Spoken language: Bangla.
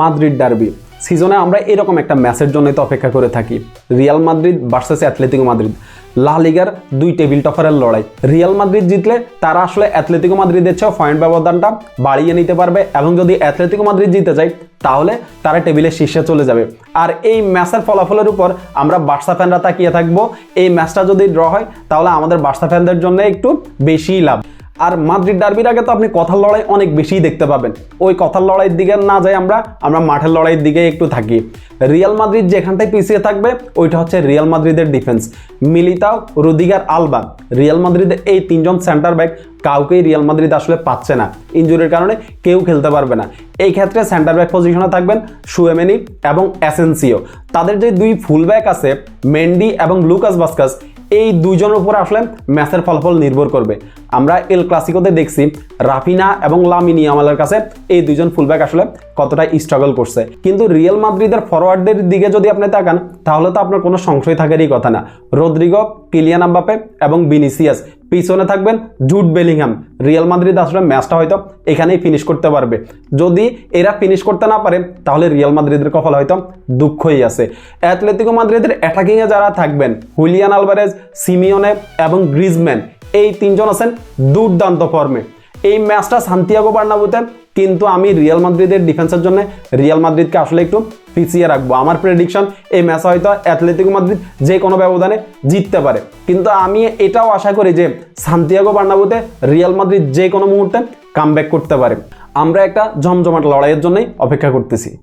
Madrid derby. সিজনে আমরা এরকম একটা ম্যাচের জন্যই তো অপেক্ষা করে থাকি। Real Madrid versus Atletico Madrid. La লিগার দুই টেবিল টপারের লড়াই। রিয়াল মাদ্রিদ জিতলে তারা আসলে অ্যাথলেটিকো মাদ্রিদের চেয়েও পয়েন্ট ব্যবধানটা বাড়িয়ে নিতে পারবে এবং যদি অ্যাথলেটিকো মাদ্রিদ জিতে যায়, তাহলে তারা টেবিলের শীর্ষে চলে যাবে। আর এই ম্যাচের ফলাফলের উপর আমরা বার্সা ফ্যানরা তাকিয়ে থাকব। এই ম্যাচটা যদি ড্র হয়, তাহলে আমাদের বার্সা ফ্যানদের জন্য একটু বেশিই লাভ। আর মাদ্রিদ ডার্বির আগে তো আপনি কথার লড়াই অনেক বেশিই দেখতে পাবেন। ওই কথার লড়াইয়ের দিকে না যাই আমরা আমরা মাঠের লড়াইয়ের দিকে একটু থাকি। রিয়াল মাদ্রিদ যেখানটায় পিছিয়ে থাকবে, ওইটা হচ্ছে রিয়াল মাদ্রিদের defence Militao, Rudiger, Alaba, Real মাদ্রিদের এই তিনজন সেন্টার ব্যাক কাউকেই রিয়াল মাদ্রিদ আসলে পাচ্ছে না। ইঞ্জুরির কারণে কেউ খেলতে পারবে না। এই ক্ষেত্রে সেন্টার ব্যাক পজিশনে থাকবেন সুয়েমেনি এবং অ্যাসেন্সিও। তাদের যে দুই ফুল ব্যাক আছে, মেন্ডি এবং লুকাস বাস্কাস এই দুইজনের উপর আসলে ম্যাচের ফলাফল নির্ভর করবে। আমরা এল ক্লাসিকোতে দেখছি রাফিনা এবং লামিনি আমাদের কাছে এই দুইজন ফুলব্যাক আসলে কতটা স্ট্রাগল করছে। কিন্তু রিয়েল মাদ্রিদের ফরওয়ার্ডদের দিকে যদি আপনি তাকান, তাহলে তো আপনার কোনো সংশয় থাকারই কথা না। রদ্রিগো, কিলিয়ান আম্বাপে এবং বিনিসিয়াস পিছনে থাকবেন জুট বেলিংহাম। রিয়াল মাদ্রিদ আসলে ম্যাচটা হয়তো এখানেই ফিনিশ করতে পারবে। যদি এরা ফিনিশ করতে না পারে, তাহলে রিয়াল মাদ্রিদের কপাল হয়তো দুঃখই আছে। অ্যাথলেটিকো মাদ্রিদের অ্যাটাকিংয়ে যারা থাকবেন হুলিয়ান আলভারেজ, সিমিওনে এবং গ্রিজম্যান এই তিনজন আছেন দুর্দান্ত ফর্মে এই ম্যাচটা সান্তিয়াগো বার্নাবুতে, কিন্তু আমি রিয়াল মাদ্রিদের ডিফেন্সের জন্য রিয়াল মাদ্রিদকে আসলে একটু পিছিয়ে রাখব। আমার প্রেডিকশন এই ম্যাচ হয়তো অ্যাথলেটিক মাদ্রিদ যে কোনো ব্যবধানে জিততে পারে। কিন্তু আমি এটাও আশা করি যে সান্তিয়াগো বার্নাবুতে রিয়াল মাদ্রিদ যে কোনো মুহূর্তে কামব্যাক করতে পারে। আমরা একটা জমজমাট লড়াইয়ের জন্যই অপেক্ষা করতেছি।